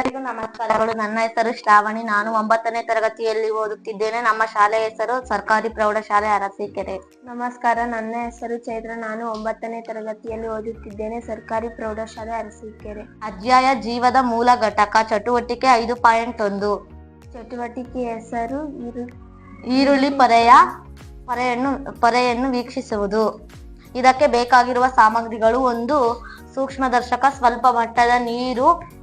ನಮಸ್ಕಾರಗಳು. ನನ್ನ ಹೆಸರು ಶ್ರಾವಣಿ. ನಾನು ಒಂಬತ್ತನೇ ತರಗತಿಯಲ್ಲಿ ಓದುತ್ತಿದ್ದೇನೆ. ನಮ್ಮ ಶಾಲೆಯ ಹೆಸರು ಸರ್ಕಾರಿ ಪ್ರೌಢಶಾಲೆ ಅರಸೀಕೆರೆ. ನಮಸ್ಕಾರ. ನನ್ನ ಹೆಸರು ಚೈತ್ರ. ನಾನು ಒಂಬತ್ತನೇ ತರಗತಿಯಲ್ಲಿ ಓದುತ್ತಿದ್ದೇನೆ. ಸರ್ಕಾರಿ ಪ್ರೌಢಶಾಲೆ ಅರಸೀಕೆರೆ. ಅಧ್ಯಾಯ ಜೀವದ ಮೂಲ ಘಟಕ, ಚಟುವಟಿಕೆ ಐದು ಪಾಯಿಂಟ್ ಒಂದು. ಚಟುವಟಿಕೆ ಹೆಸರು ಈರುಳ್ಳಿ ಪೊರೆಯ, ಪೊರೆಯನ್ನು ಪೊರೆಯನ್ನು ವೀಕ್ಷಿಸುವುದು. ಇದಕ್ಕೆ ಬೇಕಾಗಿರುವ ಸಾಮಗ್ರಿಗಳು ಒಂದು, ಸೂಕ್ಷ್ಮದರ್ಶಕ, ಸ್ವಲ್ಪ ಮಟ್ಟದ ನೀರು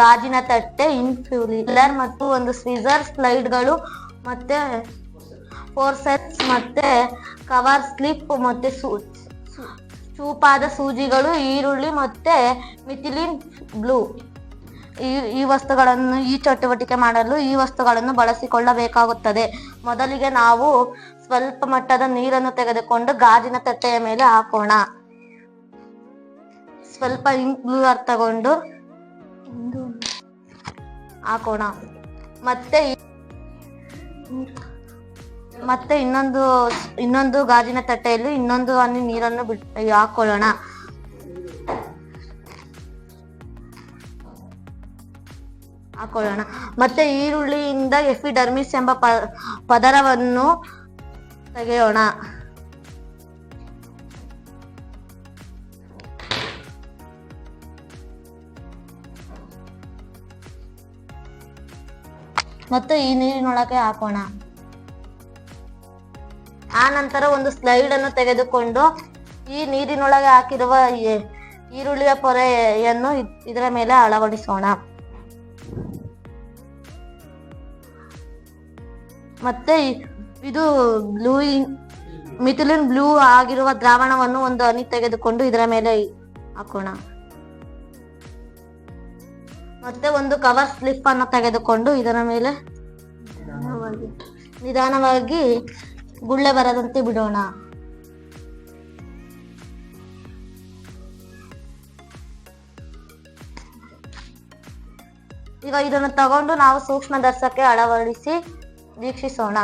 ಗಾಜಿನ ತಟ್ಟೆ ಇನ್ಫ್ಯೂಲಿಲ್ಲರ್ ಮತ್ತು ಒಂದು ಸ್ವಿಜರ್ ಸ್ಲೈಡ್ಗಳು ಮತ್ತೆ ಫೋರ್ಸೆಟ್ಸ್ ಮತ್ತೆ ಕವರ್ ಸ್ಲಿಪ್ ಮತ್ತೆ ಚೂಪಾದ ಸೂಜಿಗಳು, ಈರುಳ್ಳಿ ಮತ್ತೆ ಮಿಥಿಲಿನ್ ಬ್ಲೂ. ಈ ಈ ವಸ್ತುಗಳನ್ನು, ಈ ಚಟುವಟಿಕೆ ಮಾಡಲು ಈ ವಸ್ತುಗಳನ್ನು ಬಳಸಿಕೊಳ್ಳಬೇಕಾಗುತ್ತದೆ. ಮೊದಲಿಗೆ ನಾವು ಸ್ವಲ್ಪ ಮಟ್ಟದ ನೀರನ್ನು ತೆಗೆದುಕೊಂಡು ಗಾಜಿನ ತಟ್ಟೆಯ ಮೇಲೆ ಹಾಕೋಣ. ಸ್ವಲ್ಪ ಇಂಕ್ ಬ್ಲೂ ತಗೊಂಡು ಹಾಕೋಣ. ಮತ್ತೆ ಮತ್ತೆ ಇನ್ನೊಂದು ಇನ್ನೊಂದು ಗಾಜಿನ ತಟ್ಟೆಯಲ್ಲಿ ಇನ್ನೊಂದು ಹನಿ ನೀರನ್ನು ಬಿಟ್ ಹಾಕೊಳ್ಳೋಣ. ಹಾಕೊಳ್ಳೋಣ. ಮತ್ತೆ ಈರುಳ್ಳಿಯಿಂದ ಎಫಿಡರ್ಮಿಸ್ ಎಂಬ ಪದರವನ್ನು ತೆಗೆಯೋಣ. ಮತ್ತು ಈ ನೀರಿನೊಳಗೆ ಹಾಕೋಣ. ಆ ನಂತರ ಒಂದು ಸ್ಲೈಡ್ ಅನ್ನು ತೆಗೆದುಕೊಂಡು ಈ ನೀರಿನೊಳಗೆ ಹಾಕಿರುವ ಈರುಳ್ಳಿಯ ಪೊರೆಯನ್ನು ಇದರ ಮೇಲೆ ಅಳವಡಿಸೋಣ. ಮತ್ತೆ ಇದು ಬ್ಲೂ ಮಿಥಿಲಿನ್ ಬ್ಲೂ ಆಗಿರುವ ದ್ರಾವಣವನ್ನು ಒಂದು ಅನಿ ತೆಗೆದುಕೊಂಡು ಇದರ ಮೇಲೆ ಹಾಕೋಣ. ಮತ್ತೆ ಒಂದು ಕವರ್ ಸ್ಲಿಪ್ ಅನ್ನು ತೆಗೆದುಕೊಂಡು ಇದರ ಮೇಲೆ ನಿಧಾನವಾಗಿ ಗುಳ್ಳೆ ಬರದಂತೆ ಬಿಡೋಣ. ಈಗ ಇದನ್ನು ತಗೊಂಡು ನಾವು ಸೂಕ್ಷ್ಮದರ್ಶಕ್ಕೆ ಅಳವಡಿಸಿ ವೀಕ್ಷಿಸೋಣ.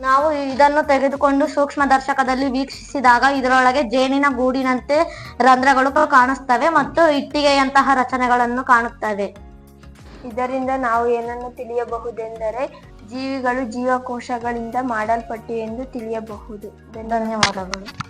ನಾವು ಇದನ್ನು ತೆಗೆದುಕೊಂಡು ಸೂಕ್ಷ್ಮದರ್ಶಕದಲ್ಲಿ ವೀಕ್ಷಿಸಿದಾಗ ಇದರೊಳಗೆ ಜೇನಿನ ಗೂಡಿನಂತೆ ರಂಧ್ರಗಳು ಕಾಣಿಸ್ತವೆ ಮತ್ತು ಇಟ್ಟಿಗೆಯಂತಹ ರಚನೆಗಳನ್ನು ಕಾಣುತ್ತವೆ. ಇದರಿಂದ ನಾವು ಏನನ್ನು ತಿಳಿಯಬಹುದೆಂದರೆ ಜೀವಿಗಳು ಜೀವಕೋಶಗಳಿಂದ ಮಾಡಲ್ಪಟ್ಟಿವೆ ಎಂದು ತಿಳಿಯಬಹುದು. ಧನ್ಯವಾದಗಳು.